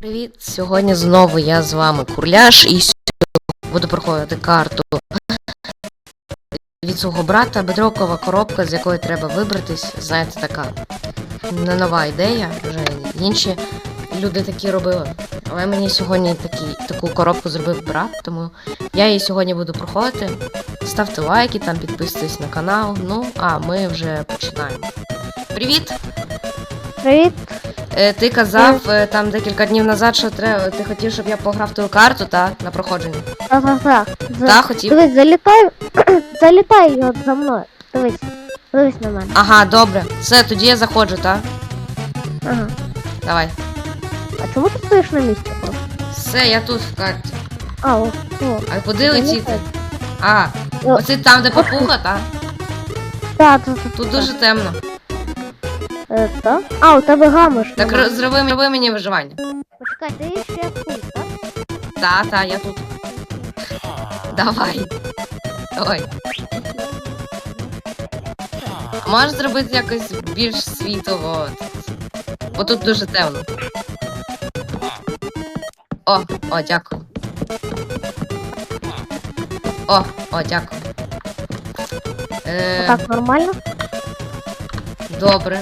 Привіт! Сьогодні знову я з вами Курляш і сьогодні буду проходити карту від свого брата Бедрокова коробка, з якої треба вибратись. Знаєте, така не нова ідея, вже інші люди такі робили. Але мені сьогодні такі, таку коробку зробив брат, тому я її сьогодні буду проходити. Ставте лайки, там підписуйтесь на канал. Ну, а ми вже починаємо. Привіт! Привіт. Е, Ти казав е, там декілька днів назад, що треба. Ти хотів, щоб я пограв твою карту, та на проходженні. Так, так. Хотів. Дивись, залітай, залітай от за мною. Дивись, дивись на мене. Ага, добре. Все, тоді я заходжу, та? Ага. Давай. А чому ти стоїш на місці? Все, я тут в карті. А, о, о. А куди летіти? А, оце там, де папуга, та? Так, тут, Тут дуже темно. Е, так? А, у тебе гамиш. Так нема. ро- зроби, зроби мені виживання. Почекай, ти ще тут, так? Та, та, я тут. Давай. Ой. А Можеш зробити якось більш світло, бо тут дуже темно. О, о, дякую. О, о, дякую. Е, Так, нормально? добре.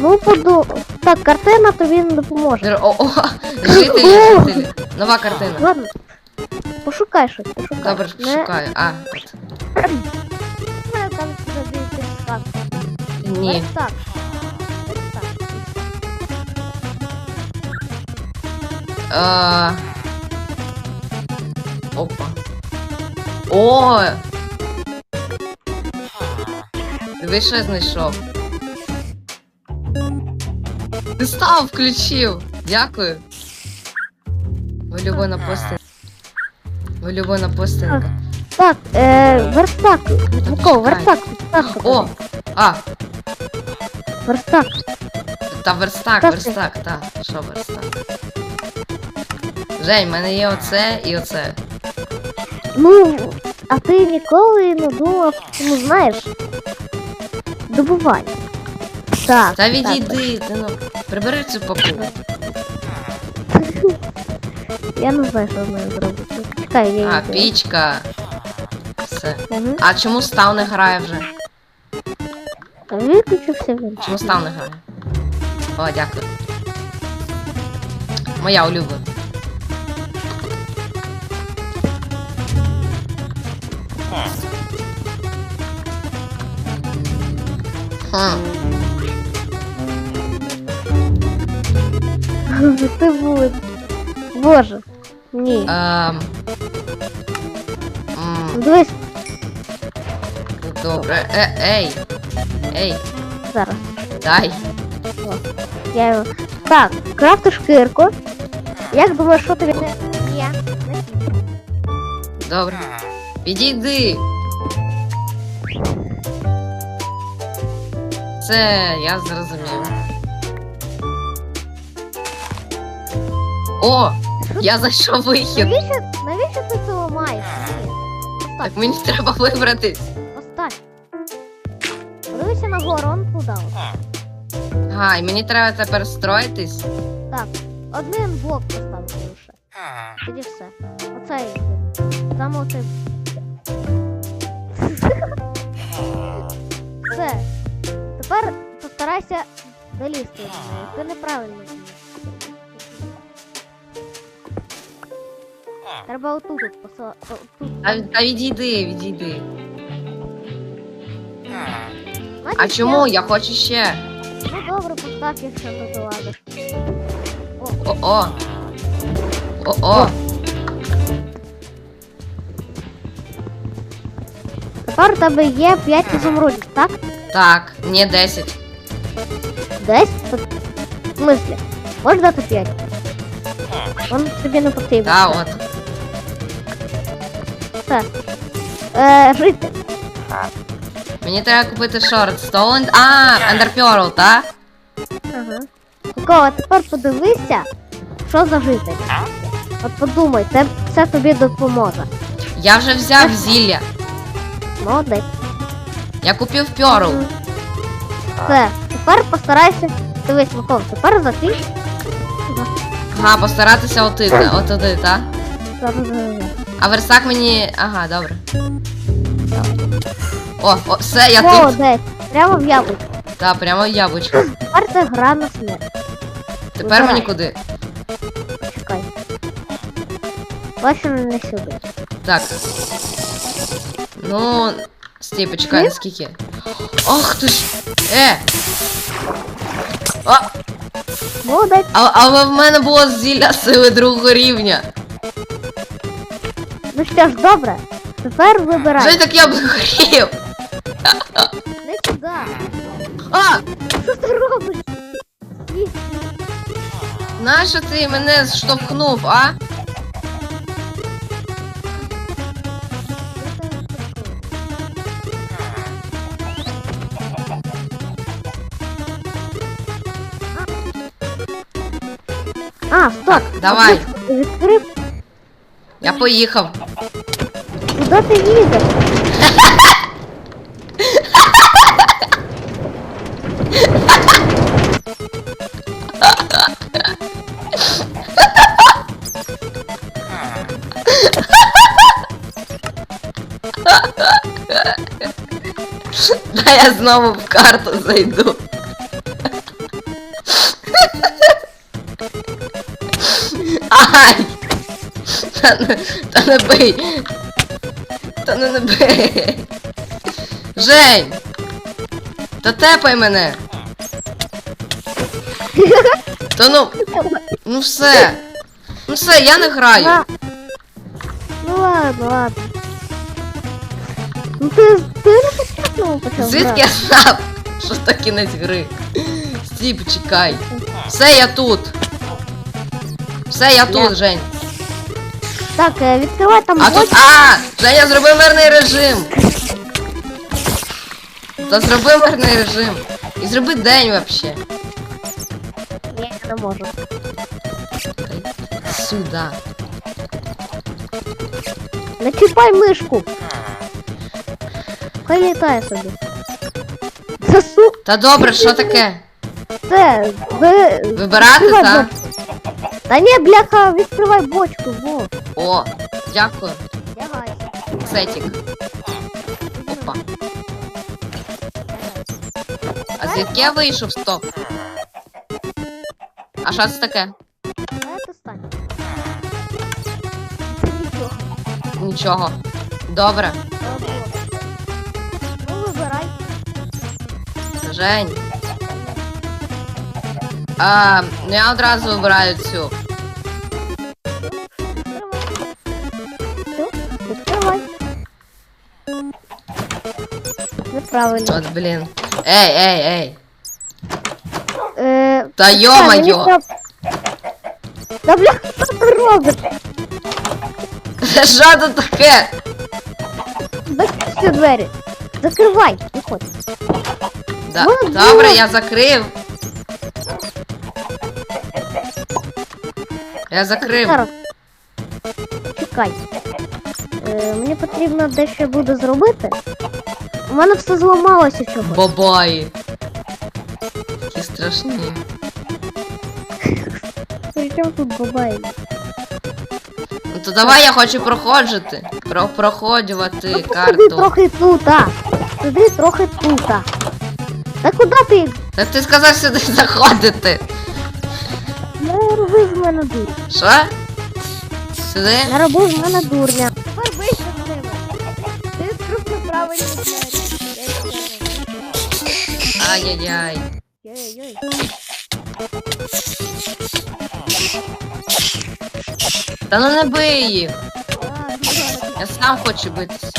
Ну, поду... Так, картина тобі не допоможе. О, о, жителі, жителі. Нова картина. Ладно. Пошукай щось, пошукай. Добре, Не- шукаю. А. Не, там тобі так. Ні. Ось так. Ось так. Опа. О! Дивись, що я знайшов. Ти став включив. Дякую. Улюблена постинка. Улюблена постинка. Так, е, верстак. Микола, верстак, верстак. О! А! Верстак. Та верстак, Так, верстак, та. Що верстак? Жень, в мене є оце і оце. Ну, а ти ніколи не думав, ну знаєш, добувай. Так. Та так, відійди, ти ну. Прибери цю папу. Я не знаю, що з нею зробити. Чекай, я А, її- пічка. Все. Мгм. А чому став не грає вже? Та Виключився він. Чому став не грає? О, дякую. Моя улюблена. Хм. Ти були. Боже. Ні. Ем. М, Дивись Добре. Е, ей. Ей, зараз. дай. Я його. Так, крафти шкірку. Як думаєш, що тобі не є? Добре. Підійди. Це я зрозумів. О! Я знайшов вихід. Навіщо, навіщо ти це ламаєш? Ні. Так мені треба вибратись. Оставь. Подивися на гору, он туди. от. Ага, і мені треба тепер строїтись. Так, один блок поставити лише. Тоді все. Оцей. Там оцей. Все. Тепер постарайся долізти. Ти неправильно. Треба отут от посла... отут. Та, та відійди, відійди. Значить, А чому? я- Я хочу ще. Ну добре, постав, якщо не доладиш. О-о. О-о. Тепер у тебе є 5 ізумрудів, так? Так, мені 10. Десь? В смислі? Можеш дати 5? Він тобі не потрібен. Та Все. от. Все. Е, жити. Мені треба купити шорт. Стоун. А, Pearl, та? Ага. Микола, тепер подивися, що за житель. От подумай, це, це тобі допоможе. Я вже взяв зілля. Молодець. Я купив. Мгм. Все, тепер постарайся. Дивись, Микола, тепер закинь. Ага, постаратися отити, отуди, так? А версак мені. Ага, добре. О, о, все, я тут. Молодець. Прямо в яблуко. Так, прямо в яблучко. Тепер це гра на смерть. Тепер мені куди? Почекай. Точно не сюди. Так. Ну. Стій, почекай, Ні? наскільки. Ох ти ж. Е! О, Молодець. а, але в мене було зілля сили другого рівня. Ну що ж, добре. Тепер вибирай. Вже так я б горів. Не сюди. А! Що ти робиш? Ні. Нащо ти мене штовхнув, а? А, стоп. Давай. Відкрив. Я поїхав. Куди ти їдеш? Да я знову в карту зайду. Ай! Та не бий! Бий! Жень! Та тепай мене! Та ну, ну все! Ну все, я не граю! Ну ладно, ладно. Ну ти, ти не почав. Звідки я знав, що то кінець гри? Стій, почекай. Все, я тут. Все, я тут, Жень. Так, е, відкривай там А тут. А! Женя, зроби мирний режим. Та зроби мирний режим. І зроби день вообще. Ні, я не можу. Сюда. Не чіпай мишку. Хай літає собі. Засу... Та добре, що таке? Це, ви... Вибирати, відкривай та? Та ні, бляха, відкривай бочку, во. О, дякую. Давай. Сетік. Опа. А звідки я вийшов? Стоп. А що це таке? Нічого. Добре. Ну, вибирай. Жень. А, ну я одразу вибираю цю. Неправильно. От, блін. Ей, ей, ей. Е, Та мені йо-моє. треба- Та бля, що ти робиш? Що тут таке? Закрий всі двері. Закривай, виходь. Да. Ну, Добре, ну. я закрив. Я закрив. Зараз. Чекай. Е, мені потрібно дещо буде зробити. У мене все зламалося чогось. Бабаї. Які страшні. При чому тут бабай? Ну то давай я хочу проходжувати. Про проходювати Ну, посиди карту. трохи тут, а. Сиди трохи тут, а. Та куди ти? Та ти сказав сюди заходити. Не роби з мене дур. Що? Сюди? Не роби з мене дурня. Ай-яй-яй. Та ну не бий їх. Я сам хочу битися.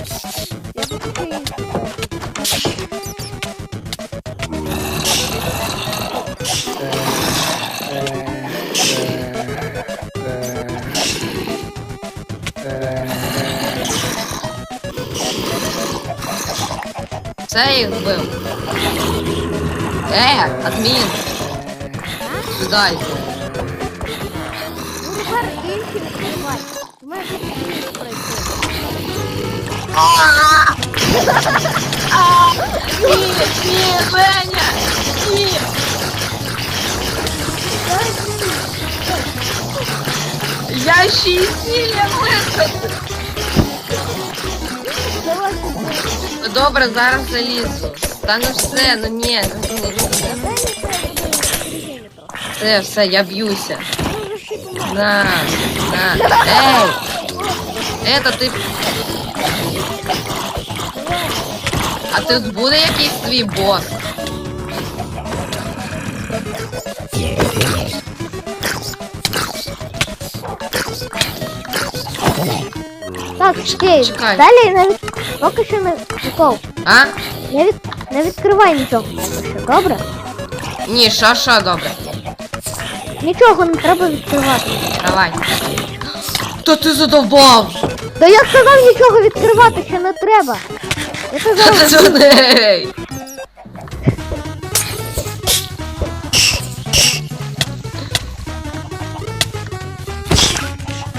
Це їх вбив. Е, адмін. Сюди йди. Ну тепер інші відкривай. У мене тут інші пройти. Ні, ні, Беня! Ні! Я шість сілів. Давай. Ну добре, зараз залізу. Та ну все, ну ні, ну, ну, ну, все, все, я б'юся. На, на, ей! Это ти. А тут буде якийсь твій бос? Так, стій, Чекай. далі не від... поки що не Микол, А? не, від... не відкривай нічого що, добре? Ні, що, що, добре. Нічого не треба відкривати. Давай. Та ти задовбав! Да я сказав нічого відкривати, ще не треба. Я Та казав, ти зоней!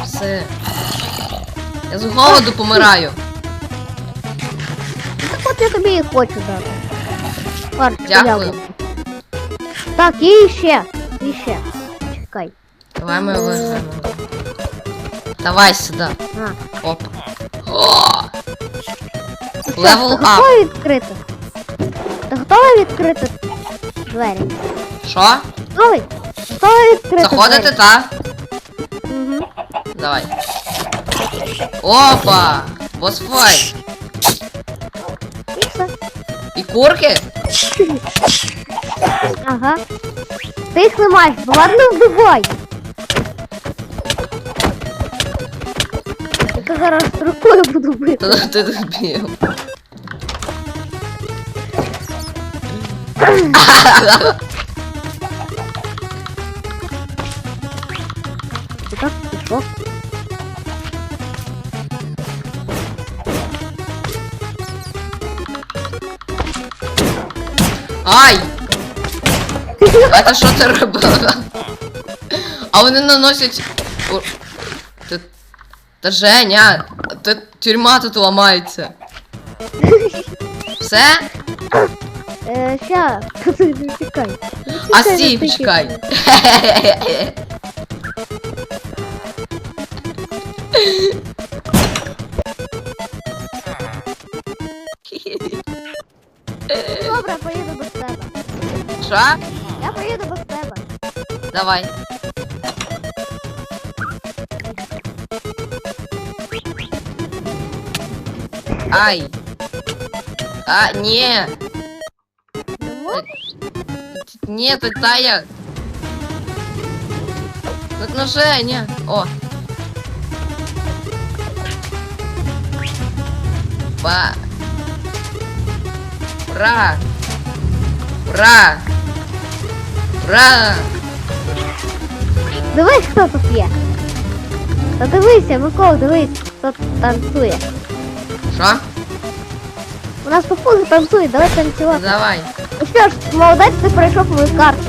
Все. Я з голоду помираю. так от я тобі і хочу дати. Дякую. Так, і ще. І ще. Чекай. Давай ми виграємо. Давай сюди. Оп. О! Левел ап. готовий відкрити? Ти готовий відкрити двері? Що? Готовий? Готовий відкрити Заходити, двері? та? Угу. Давай. Опа! Босфайт. І все. І курки? Ага. Ти їх не маєш, бо ладно вбивай. Я зараз рукою буду бити. Та ти. Ти так пішов. Ай! А це що ти робила? А вони наносять. Ти... Та Женя, та тюрма тут ламається. Все? Е, ща. Не А стій, тікай. Добре, поїду. Що? Я поїду без тебе. Давай. Ай. А, не. Не? Нет, это Тая. Ну, ну, Женя. О. Ба. Ура. Ура. Ура. Дивись, хто тут є. Та дивися, Микола, дивись, хто тут танцює. Що? У нас попуги танцюють, давай танцювати. Давай. Ну що ж, молодець, ти пройшов мою карту.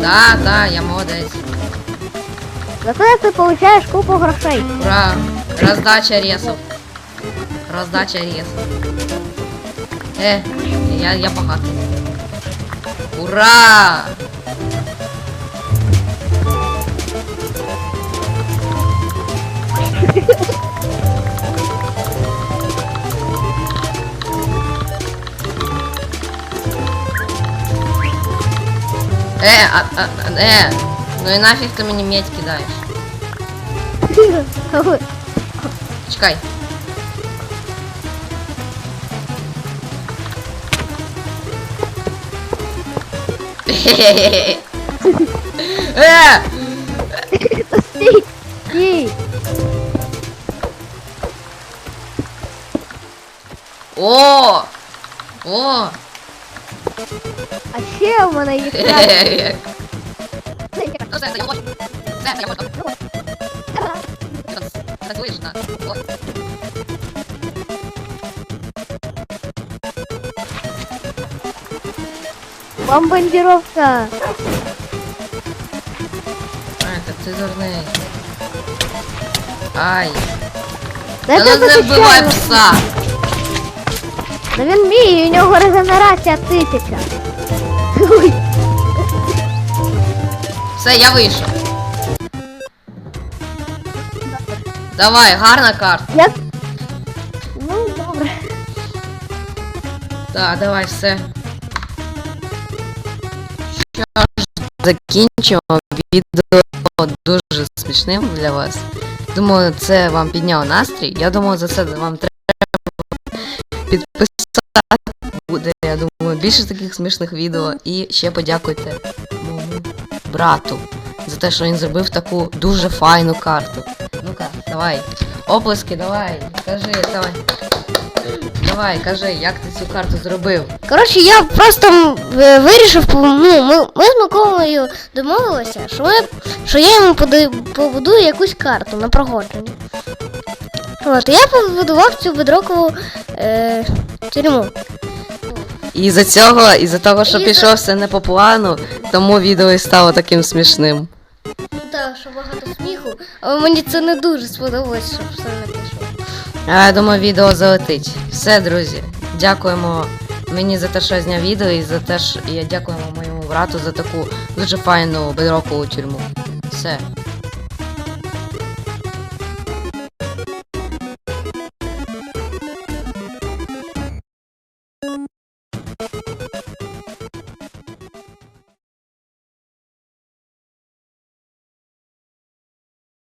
Да, да, я молодець. Зато ти получаєш купу грошей. Ура! Раздача ресов. Раздача ресов. Э, я, я багатий. Ура! Э, а, а, а, э, ну и нафиг ты мне медь кидаешь? Чекай. Е! О! О! А ще у мене є краще. Ну, все, я хочу. Все, я хочу. Так слышно. Ой. Бомбардировка. А, так ти дурний. Ай. Дай Та ну тебе не вбивай захищаю. пса. Та він мій, у нього регенерація тисяча. Ой, Все, я вийшов. Давай, гарна карта. Як? Ну, добре. Так, давай, все. Що ж, закінчимо відео дуже смішним для вас. Думаю, це вам підняло настрій. Я думаю, за це вам треба підписати. Я більше таких смішних відео. І ще подякуйте моєму брату за те, що він зробив таку дуже файну карту. Ну-ка, давай. Оплески, давай. Кажи, давай. Давай, кажи, як ти цю карту зробив? Коротше, я просто е, вирішив, ну, ми, ми з Миколою домовилися, що, ми, що я йому побудую якусь карту на проходження. От, я побудував цю бедрокову е, тюрму. І за цього, і за того, що І за- пішов все не по плану, тому відео і стало таким смішним. Так, що багато сміху, але мені це не дуже сподобалось, щоб все не пішло. А я думаю, відео залетить. Все, друзі. Дякуємо мені за те, що я зняв відео, і за те, що я дякуємо моєму брату за таку дуже файну бедрокову тюрму. Все.